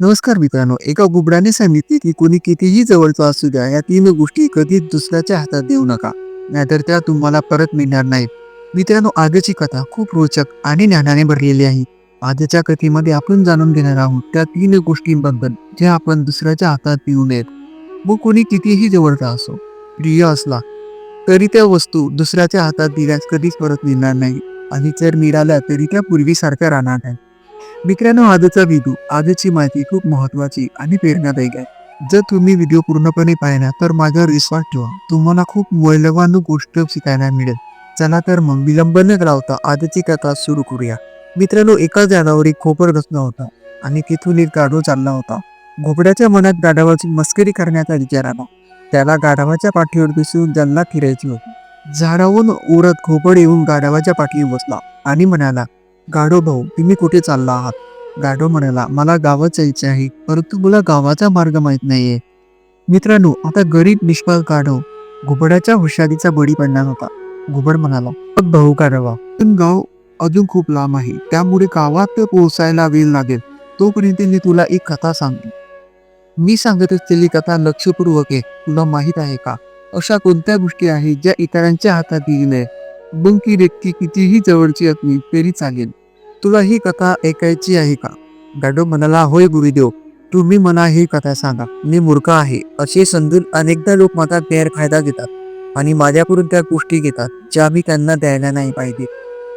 नमस्कार मित्रांनो एका गुबडाने सांगितले की कोणी कितीही जवळचा असू द्या या तीन गोष्टी कधीच दुसऱ्याच्या हातात देऊ नका नाहीतर त्या तुम्हाला परत मिळणार नाहीत. मित्रांनो आजची कथा खूप रोचक आणि ज्ञानाने भरलेली आहे. आजच्या कथेमध्ये आपण जाणून घेणार आहोत त्या तीन गोष्टींबद्दल जे आपण दुसऱ्याच्या हातात देऊ नयेत. मग कोणी कितीही जवळचा असो प्रिय असला तरी त्या वस्तू दुसऱ्याच्या हातात दिल्यास कधीच परत मिळणार नाही. आणि जर मिळाल्या तरी त्या पूर्वीसारख्या राहणार नाही मित्रांनो आजचा व्हिडिओ आजची माहिती खूप महत्वाची आणि प्रेरणादायी आहे. जर तुम्ही व्हिडिओ पूर्णपणे पाहिला तर माझ्यावर विश्वास ठेवा तुम्हाला खूप मौल्यवान गोष्ट शिकायला मिळेल. चला तर मग विलंब न लावता आजची कथा सुरू करूया. मित्रांनो एका झाडावर एक खोपर रचला होता आणि तिथून एक गाढव चालला होता. घोबड्याच्या मनात गाढवाची मस्करी करण्याचा विचार आला. त्याला गाढवाच्या पाठीवर बसून जल्ला फिरायची होती. झाडावरून उरत घोपड येऊन गाढवाच्या पाठीवर बसला आणि म्हणाला गाढो भाऊ तुम्ही कुठे चालला आहात? गाढो म्हणाला मला गावात जायचे आहे परंतु मला गावाचा मार्ग माहीत नाहीये. मित्रांनो आता गरीब निष्फळ गाढव घुबडाच्या हुशारीचा बळी पडणार होता. घुबड म्हणाला पण भाऊ गाढवा पण गाव अजून खूप लांब आहे त्यामुळे गावात पोहोचायला वेळ लागेल तोपर्यंत मी तुला एक कथा सांगेन. मी सांगत असलेली कथा लक्षपूर्वक आहे तुला माहीत आहे का? अशा कोणत्या गोष्टी आहेत ज्या इतरांच्या हातात दिली मग ती व्यक्ती कितीही जवळची असली तरी चालेल. तुला ही कथा ऐकायची आहे का? गाडो म्हणाला होय गुरुदेव तुम्ही मला ही कथा सांगा. मी मूर्ख आहे. असे समजून अनेकदा लोक माझा गैरफायदा घेतात आणि माझ्याकडून त्या गोष्टी घेतात ज्या मी त्यांना द्यायला नाही पाहिजे.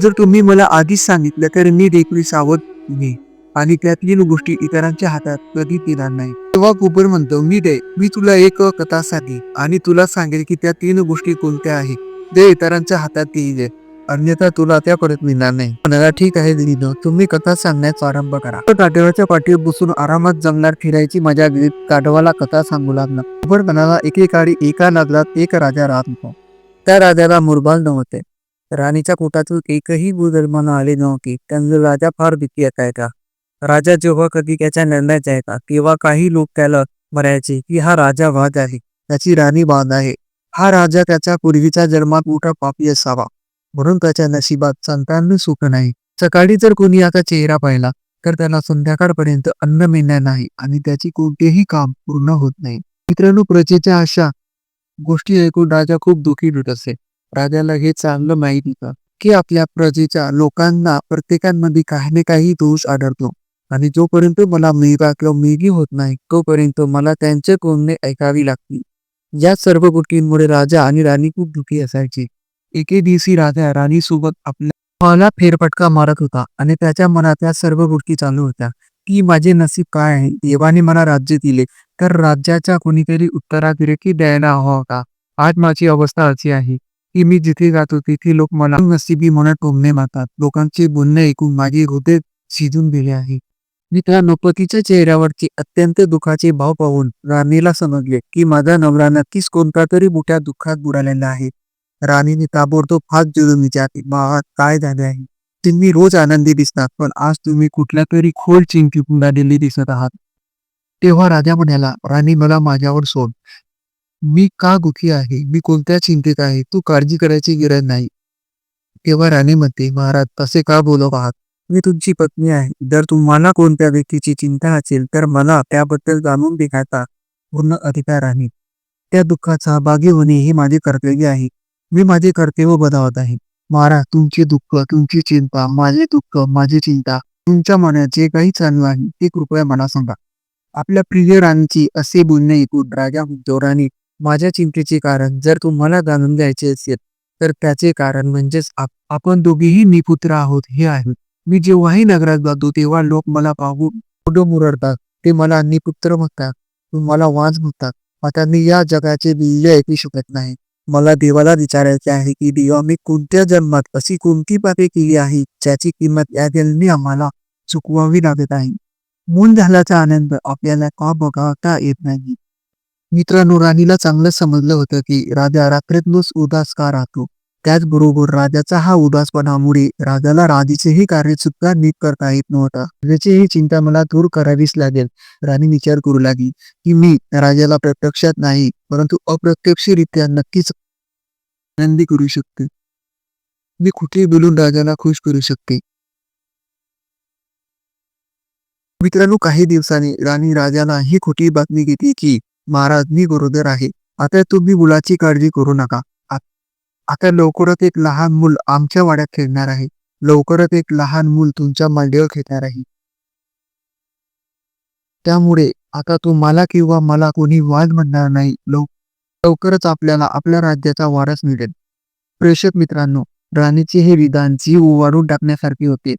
जर तुम्ही मला आधीच सांगितलं तर मी देखील सावध मी आणि त्यातील गोष्टी इतरांच्या हातात कधी येणार नाही. तेव्हा कुबर म्हणतो मी दे मी तुला एक कथा सांगेन आणि तुला सांगेल की त्या तीन गोष्टी कोणत्या आहेत. ते इतरांच्या हातात येईल अन्यथा तुला त्या परत मिळणार नाही. म्हणाला ठीक आहे दिलीनो तुम्ही कथा सांगण्यास आरंभ करा. तो पाठीवर बसून आरामात जंगलात फिरायची मजा घेत काटवाला कथा सांगू लागला. पण म्हणाला एकेकाळी एका नगरात एक राजा राहत होता. त्या राजाला मुरबाल नव्हते. राणीच्या पोटातून एकही गुजन्मान आले नव्हते. त्यांना राजा फार भीती असायचा. राजा जेव्हा कधी त्याच्या निर्णय जायचा तेव्हा काही लोक त्याला म्हणायचे की हा राजा वाद आहे. त्याची राणी वाद आहे. हा राजा त्याच्या पूर्वीच्या जन्मात मोठा पापी असावा. म्हणून त्याच्या नशिबात संतान सुख नाही. सकाळी जर कोणी आता चेहरा पाहिला तर त्याला संध्याकाळपर्यंत अन्न मिळणार नाही आणि त्याची कोणतेही काम पूर्ण होत नाही. मित्रांनो प्रजेच्या अशा गोष्टी ऐकून राजा खूप दुःखी होत असे. राजाला हे चांगलं माहीत होतं की आपल्या प्रजेच्या लोकांना प्रत्येकांमध्ये काही ना काही दोष आढळतो. आणि जोपर्यंत मला मुलगा किंवा मुलगी होत नाही तोपर्यंत मला त्यांचे कोणणे ऐकावी लागतील. या सर्व गोष्टींमुळे राजा आणि राणी खूप दुखी असायची. एके दिवशी राजा राणी सोबत आपल्या मला फेरफटका मारत होता आणि त्याच्या मनात या सर्व गोष्टी चालू होत्या की माझे नसीब काय आहे? देवाने मला राज्य दिले तर राज्याच्या कोणीतरी उत्तराधिकारी द्यायला हवा होता. आज माझी अवस्था अशी आहे की मी जिथे जातो तिथे लोक मला नसिबी म्हणत टोमणे मारतात. लोकांचे बोलणे ऐकून माझे हृदय शिजून गेले आहे. मित्रांनो पतीच्या चेहऱ्यावरची अत्यंत दुःखाचे भाव पाहून राणीला समजले की माझा नवरा नक्कीच कोणता तरी मोठ्या दुःखात बुडालेला आहे. राणीने ताबडतोब हात जोडून विचारले बाळा काय झाले आहे? तुम्ही रोज आनंदी दिसतात पण आज तुम्ही कुठल्या तरी खोल चिंकी बुडालेली दिसत आहात. तेव्हा राजा म्हणाला राणी मला माझ्यावर सोड. मी का दुखी आहे? मी कोणत्या चिंतेत आहे? तू काळजी करायची गरज नाही. तेव्हा राणी म्हणते महाराज तसे का बोलत आहात? मी तुमची पत्नी आहे. जर तुम्हाला कोणत्या व्यक्तीची चिंता असेल तर मला त्याबद्दल जाणून देण्याचा पूर्ण अधिकार आहे. त्या दुःखात सहभागी होणे हे माझे कर्तव्य आहे. मी माझे कर्तव्य बजावत आहे. महाराज तुमचे दुःख तुमची चिंता माझे दुःख माझी चिंता तुमच्या मनात जे काही चालू आहे ते कृपया मला सांगा. आपल्या प्रिय राणीची असे बोलणे ऐकून राजा जोराने माझ्या चिंतेचे कारण जर तुम्हाला जाणून घ्यायचे असेल तर त्याचे कारण म्हणजेच आपण दोघेही निपुत्र आहोत हे आहे. मी जेव्हाही नगरात जातो तेव्हा लोक मला पाहून पुढं मुरडतात? ते मला निपुत्र म्हणतात. मला वाज म्हणतात. आता मी या जगाचे मूल्य ऐकू शकत नाही. मला देवाला विचारायचे आहे की देवा मी कोणत्या जन्मात अशी कोणती पापे केली आहे ज्याची किंमत या जन्मी आम्हाला चुकवावी लागत आहे? मूल झाल्याचा आनंद आपल्याला का बघावता येत नाही? मित्रांनो राणीला चांगलं समजलं होतं की राजा रात्रीतूनच उदास का राहतो? त्याचबरोबर राजाचा हा उदासपणामुळे राजाला राणीचेही कार्य सुद्धा नीट करता येत नव्हता. राजाची ही चिंता मला दूर करावीच लागेल. राणी विचार करू लागली की मी राजाला प्रत्यक्षात नाही परंतु अप्रत्यक्षरित्या नक्कीच आनंदी करू शकते. मी कुठे बोलून राजाला खुश करू शकते. मित्रांनो काही दिवसांनी राणी राजाला ही खोटी बातमी घेतली की महाराज मी गरोदर आहे. आता तुम्ही मुलाची काळजी करू नका. आता लवकरच एक लहान मूल आमच्या वाड्यात खेळणार आहे. लवकरच एक लहान मूल तुमच्या मांडीवर खेळणार आहे. त्यामुळे आता तुम्हाला किंवा मला कोणी वाद म्हणणार नाही. लव लवकरच आपल्याला आपल्या राज्याचा वारस मिळेल. प्रेषक मित्रांनो राणीचे हे विधान जीव ओवाळून टाकण्यासारखे होते.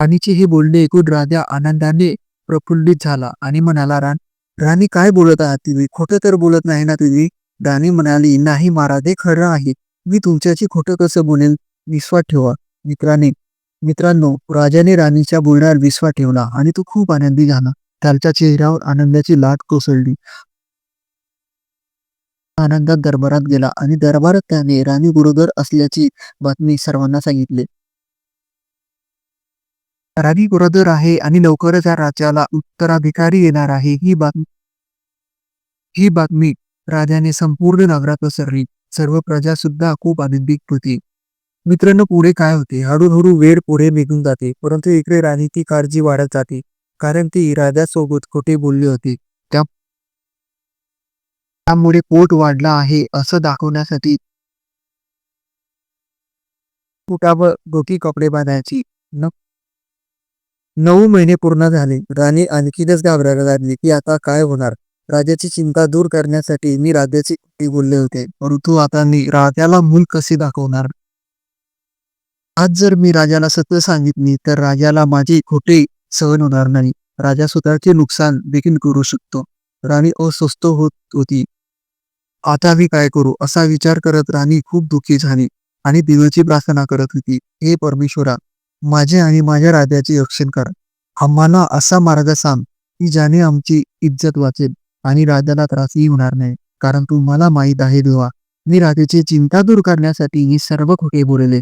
राणीचे हे बोलणे ऐकून राजा आनंदाने प्रफुल्लित झाला आणि म्हणाला राण राणी काय बोलत आहात तुम्ही खोटं तर बोलत नाही ना तुम्ही राणी म्हणाली नाही महाराज हे खरं आहे. मी तुमच्याशी खोटं कसं बोलेल विश्वास ठेवा. मित्राने मित्रांनो राजाने राणीच्या बोलण्यावर विश्वास ठेवला आणि तो खूप आनंदी झाला. त्याच्या चेहऱ्यावर आनंदाची लाट कोसळली. आनंदात दरबारात गेला आणि दरबारात त्याने राणी गुरुदर असल्याची बातमी सर्वांना सांगितली. राणी गुरुदर आहे आणि लवकरच या राज्याला उत्तराधिकारी येणार आहे. ही बातमी ही बातमी राजाने संपूर्ण नगरात पसरली. सर्व प्रजा सुद्धा खूप आनंदित होती. मित्रांनो पुढे काय होते? हळूहळू वेळ पुढे निघून जाते परंतु इकडे राणीची काळजी वाढत जाते कारण ती राजासोबत खोटे बोलली होती. त्या त्यामुळे पोट वाढला आहे असं दाखवण्यासाठी पोटावर गोटी कपडे बांधायची. न नऊ महिने पूर्ण झाले. राणी आणखीनच घाबरायला लागली की आता काय होणार? राजाची चिंता दूर करण्यासाठी मी राजाची बोलले होते. परंतु आता मी राजाला मूल कसे दाखवणार? आज जर मी राजाला सत्य सांगितली तर राजाला माझी खोटे सहन होणार नाही. राजा स्वतःचे नुकसान देखील करू शकतो. राणी अस्वस्थ होत होती. आता मी काय करू? असा विचार करत राणी खूप दुःखी झाली आणि देवाची प्रार्थना करत होती हे परमेश्वरा माझे आणि माझ्या राजाचे रक्षण कर. आम्हाला असा मार्ग सांग की ज्याने आमची इज्जत वाचेल आणि राजाला त्रासही होणार नाही. कारण तुम्हाला माहीत आहे देवा मी राजाची चिंता दूर करण्यासाठी ही सर्व खोटे बोलले.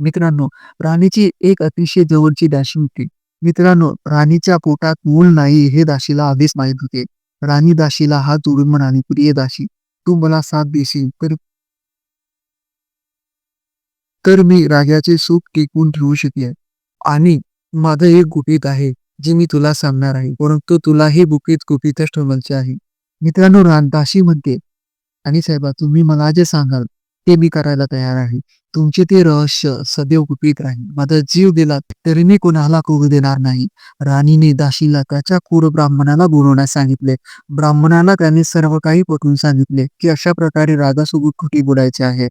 मित्रांनो राणीची एक अतिशय जवळची दाशी होती. मित्रांनो राणीच्या पोटात मूल नाही हे दाशीला आधीच माहीत होते. राणी दाशीला हा जोडून म्हणाली प्रिय दाशी तू मला साथ देशील तर तर मी राजाचे सूप टिकवून ठेवू शकेन. आणि माझं एक गुपित आहे जे मी तुला सांगणार आहे परंतु तुला हे गुपित गुपितच ठेवायचे आहे. मित्रांनो रानदाशी म्हणते आणि साहेबा तुम्ही मला जे सांगाल ते मी करायला तयार आहे. तुमचे ते रहस्य सदैव गुपित राहील. माझा जीव दिला तरी मी कोणाला कळू देणार नाही. राणीने दाशीला त्याच्या कुर ब्राह्मणाला बोलवण्यास सांगितले. ब्राह्मणाला त्याने सर्व काही पटवून सांगितले की अशा प्रकारे राजासोबत खोटी बोलायचे आहे.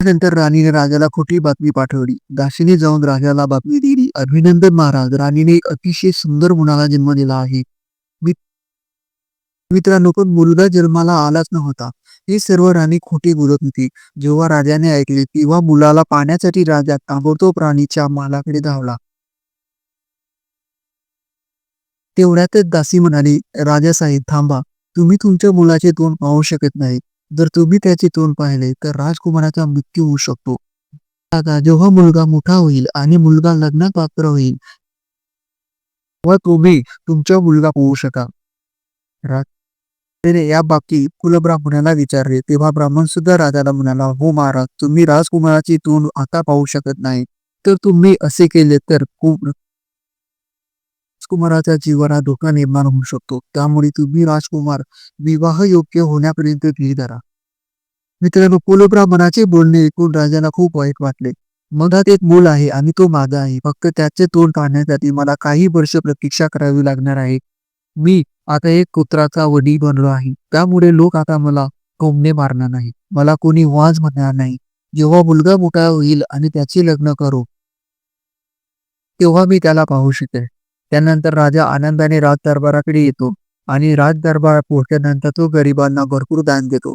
त्यानंतर राणीने राजाला खोटी बातमी पाठवली. दाशीने जाऊन राजाला बातमी दिली. अभिनंदन महाराज राणीने एक अतिशय सुंदर मुलाला जन्म दिला आहे. मित्रांनो पण मुलगा जन्माला आलाच नव्हता. हे सर्व राणी खोटी बोलत होती. जेव्हा राजाने ऐकले तेव्हा मुलाला पाहण्यासाठी राजा ताबडतोब राणीच्या मालाकडे धावला. तेवढ्यातच दासी म्हणाली राजासाहेब थांबा. तुम्ही तुमच्या मुलाचे तोंड पाहू शकत नाही. जर तुम्ही त्याचे तोंड पाहिले तर राजकुमाराचा मृत्यू होऊ शकतो. आता जेव्हा मुलगा मोठा होईल आणि मुलगा लग्नात पात्र होईल तेव्हा तुम्ही तुमचा मुलगा पाहू शका रा- त्याने या बाबतीत कुलब्राह्मणाला विचारले. तेव्हा ब्राह्मण सुद्धा राजाला म्हणाला हो महाराज तुम्ही राजकुमाराची तोंड आता पाहू शकत नाही. तर तुम्ही असे केले तर खूप राजकुमाराच्या जीवनात धोका निर्माण होऊ शकतो. त्यामुळे तुम्ही राजकुमार विवाह योग्य होण्यापर्यंत धीर धरा. मित्रांनो कुलब्राह्मणाचे बोलणे ऐकून राजाला खूप वाईट वाटले. मधात एक मूल आहे आणि तो माझा आहे. फक्त त्याचे तोंड काढण्यासाठी मला काही वर्ष प्रतीक्षा करावी लागणार आहे. मी आता एक कुत्राचा वडी बनलो आहे. त्यामुळे लोक आता मला कोंबणे मारणार नाही मला कोणी वाज म्हणणार नाही. जेव्हा मुलगा मोठा होईल आणि त्याचे लग्न करू तेव्हा मी त्याला पाहू शकेल त्यानंतर राजा आनंदाने राज दरबाराकडे येतो आणि राज दरबार पोहोचल्यानंतर तो गरिबांना भरपूर दान देतो.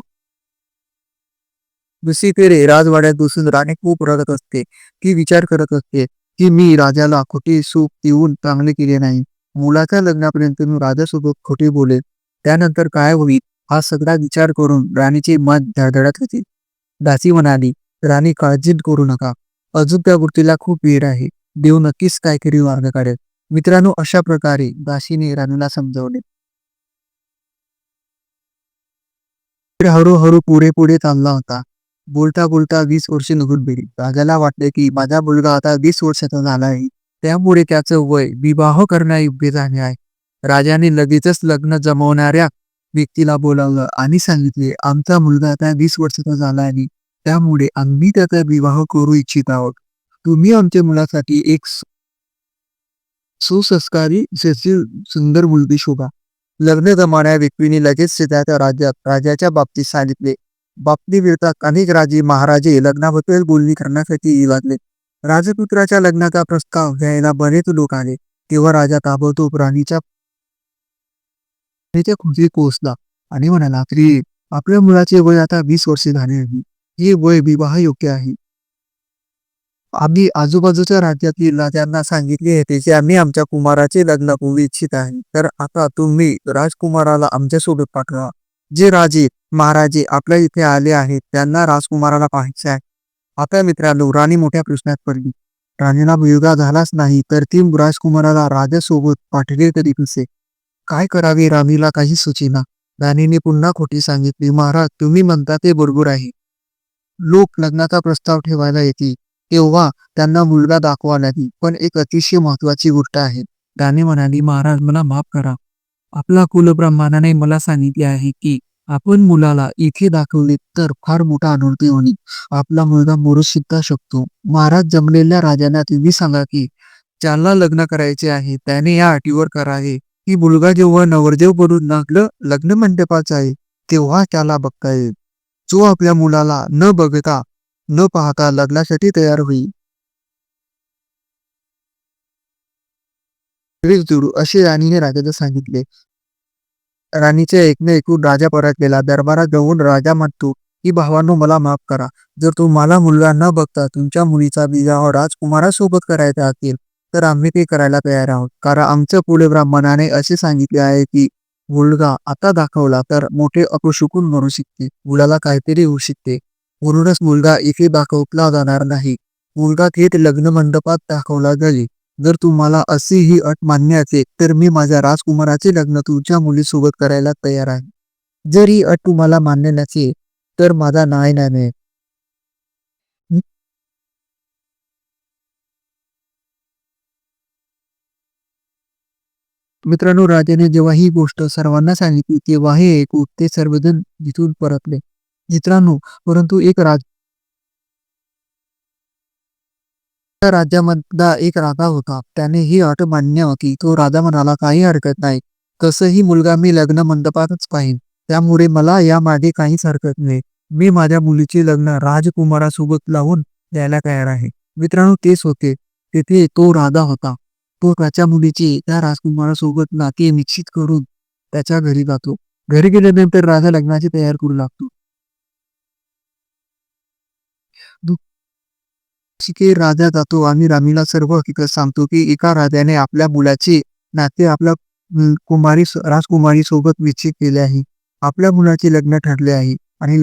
दुसरीकडे राजवाड्यात बसून राणी खूप रडत असते ती विचार करत असते की मी राजाला खोटे सुख देऊन चांगले केले नाही. मुलाच्या लग्नापर्यंत मी राजासोबत खोटे बोले त्यानंतर काय होईल हा सगळा विचार करून राणीचे मन धडधडत होते. दासी म्हणाली राणी काळजी करू नका. अजून त्या गोष्टीला खूप वेळ आहे. देव नक्कीच काहीतरी मार्ग काढेल. मित्रांनो अशा प्रकारे दासीने राणूला समजावले. हळूहळू पुढे पुढे चालला होता. बोलता बोलता वीस वर्षे निघून गेली. राजाला वाटले की माझा मुलगा आता वीस वर्षाचा झाला आहे. त्यामुळे त्याचं वय विवाह करण्यायोग्य झाले आहे. राजाने लगेचच लग्न जमवणाऱ्या व्यक्तीला बोलावलं आणि सांगितले आमचा मुलगा आता वीस वर्षाचा झाला आहे. त्यामुळे आम्ही त्याचा विवाह करू इच्छित आहोत. तुम्ही आमच्या मुलासाठी एक सुसंस्कारी सुशील सुंदर मुलगी शोभा. लग्न जमाण्या विक्रीने लगेच सिद्धार्थ राज्यात राजाच्या बाबतीत सांगितले. बाबती विरोधात अनेक राजे महाराजे लग्नाबद्दल बोलणी करण्यासाठी येऊ लागले राजपुत्राच्या लग्नाचा प्रस्ताव घ्यायला बरेच लोक आले. तेव्हा राजा ताबडतोब राणीच्या राणीच्या कोसला आणि म्हणाला स्त्री आपल्या मुलाचे वय आता वीस वर्षे झाले आहे. हे वय विवाह योग्य आहे. आम्ही आजूबाजूच्या राज्यातील राजांना सांगितले होते की आम्ही आमच्या कुमाराचे लग्न करू इच्छित आहे. तर आता तुम्ही राजकुमाराला आमच्यासोबत पाठवा. जे राजे महाराजे आपल्या इथे आले आहेत त्यांना राजकुमाराला पाहायचे आहे. आता मित्रांनो राणी मोठ्या प्रश्नात पडली. राणीला मुलगा झालाच नाही तर ती राजकुमाराला राजासोबत पाठले तरी कसे? काय करावे राणीला काही सुचेना? राणीने पुन्हा खोटी सांगितली महाराज तुम्ही म्हणता ते बरोबर आहे. लोक लग्नाचा प्रस्ताव ठेवायला येतील. तेव्हा त्यांना मुलगा दाखवा नाही पण एक अतिशय महत्वाची गोष्ट आहे. राणी म्हणाली महाराज मला माफ करा. आपला कुलब्रह्मानाने मला सांगितले आहे की आपण मुलाला इथे दाखवले तर फार मोठा अनर्थ होईल आपला मुलगा मरू सुद्धा शकतो. महाराज जमलेल्या राजांना तुम्ही सांगा की ज्याला लग्न करायचे आहे त्याने या अटीवर करावे की मुलगा जेव्हा नवरदेव बनून लागलं लग्न मंडपाचं आहे तेव्हा त्याला बघता येईल. जो आपल्या मुलाला न बघता न पाहता लग्नासाठी तयार होईल जोडू असे राणीने राजाला सांगितले. राणीचे ऐकणे ऐकून राजा परत गेला दरबारात जाऊन राजा म्हणतो की भावांनो मला माफ करा. जर तुम्हाला मुलगा न बघता तुमच्या मुलीचा विवाह राजकुमारासोबत करायचा असेल तर आम्ही ते करायला तयार आहोत. कारण आमच्या पुढे ब्राह्मणाने असे सांगितले आहे की मुलगा आता दाखवला तर मोठे अपशुकून मरू शकते. मुलाला काहीतरी होऊ शकते. म्हणूनच मुलगा इथे दाखवला जाणार नाही. मुलगा थेट लग्न मंडपात दाखवला जाईल. जर तुम्हाला अशी ही अट मान्य असेल तर मी माझ्या राजकुमाराचे लग्न तुमच्या मुलीसोबत करायला तयार आहे. जर ही अट तुम्हाला मान्य नसेल तर माझा नाही नाही मित्रांनो राजाने जेव्हा ही गोष्ट सर्वांना सांगितली तेव्हा हे ऐकून ते सर्वजण जिथून परतले. मित्रांनो परंतु एक राज राज्यामधला एक राजा होता. त्याने ही अट मान्य होती तो राजा म्हणाला काही हरकत नाही. तसंही मुलगा मी लग्न मंडपातच पाहिन. त्यामुळे मला या मागे काहीच हरकत नाही. मी माझ्या मुलीचे लग्न राजकुमारासोबत लावून द्यायला तयार आहे. मित्रांनो तेच होते. तेथे तो राजा होता. तो त्याच्या मुलीचे त्या राजकुमारासोबत नाते निश्चित करून त्याच्या घरी जातो. घरी गेल्यानंतर राजा लग्नाची तयार करू लागतो. की राजा जातो. आणि रामीला सर्व हकीकत सांगतो की एका राजाने आपल्या मुलाचे नाते आपल्या कुमारी राजकुमारी सोबत निश्चित केले आहे. आपल्या मुलाचे लग्न ठरले आहे आणि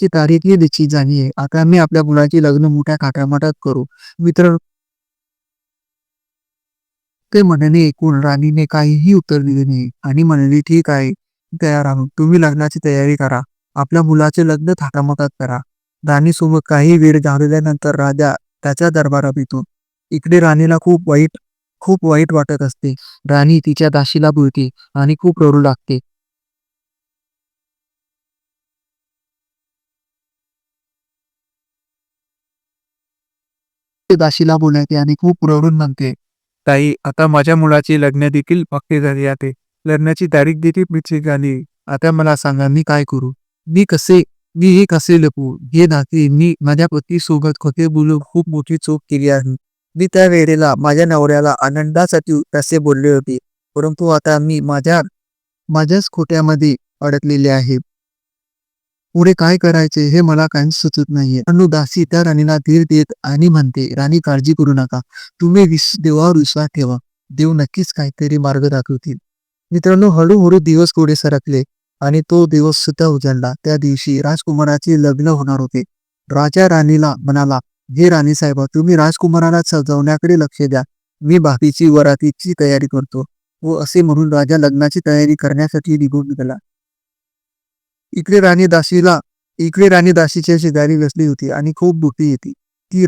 ची तारीख ही निश्चित झाली आहे. आता मी आपल्या मुलाचे लग्न मोठ्या खाटामाटात करू. मित्र ते म्हणणे ऐकून राणीने काहीही उत्तर दिले नाही. आणि म्हणाली ठीक आहे तयार आहोत. तुम्ही लग्नाची तयारी करा. आपल्या मुलाचे लग्न थाटामाटात करा. राणीसोबत काही वेळ घालवल्यानंतर राजा त्याच्या दरबारात येतो. इकडे राणीला खूप वाईट खूप वाईट वाटत असते. राणी तिच्या दाशीला बोलते आणि खूप रडू लागते. दाशीला बोलायते आणि खूप रडून म्हणते ताई आता माझ्या मुलाचे लग्न देखील पक्के झाले आहे. लग्नाची तारीख देखील पिछे झाली आता मला सांगा मी काय करू? मी कसे मी एक असे लपू हे नाते मी माझ्या पतीसोबत खोटे बोलून खूप मोठी चूक केली आहे. मी त्या वेळेला माझ्या नवऱ्याला आनंदासाठी तसे बोलले होते परंतु आता मी माझ्या माझ्याच खोट्यामध्ये अडकलेले आहे. पुढे काय करायचे हे मला काहीच सुचत नाहीये. अनुदासी त्या राणीला धीर देत आणि म्हणते राणी काळजी करू नका. तुम्ही विस देवावर विश्वास ठेवा. देव नक्कीच काहीतरी मार्ग दाखवतील. मित्रांनो हळूहळू दिवस पुढे सरकले. आणि तो दिवस सुद्धा उजळला त्या दिवशी राजकुमाराचे लग्न होणार होते. राजा राणीला म्हणाला हे राणी साहेब तुम्ही राजकुमाराला सजवण्याकडे लक्ष द्या. मी भाभीची वरातीची तयारी करतो. व असे म्हणून राजा लग्नाची तयारी करण्यासाठी निघून गेला. इकडे राणी दासीला इकडे राणी दासीच्या शेजारी बसली होती आणि खूप भुकी येते ती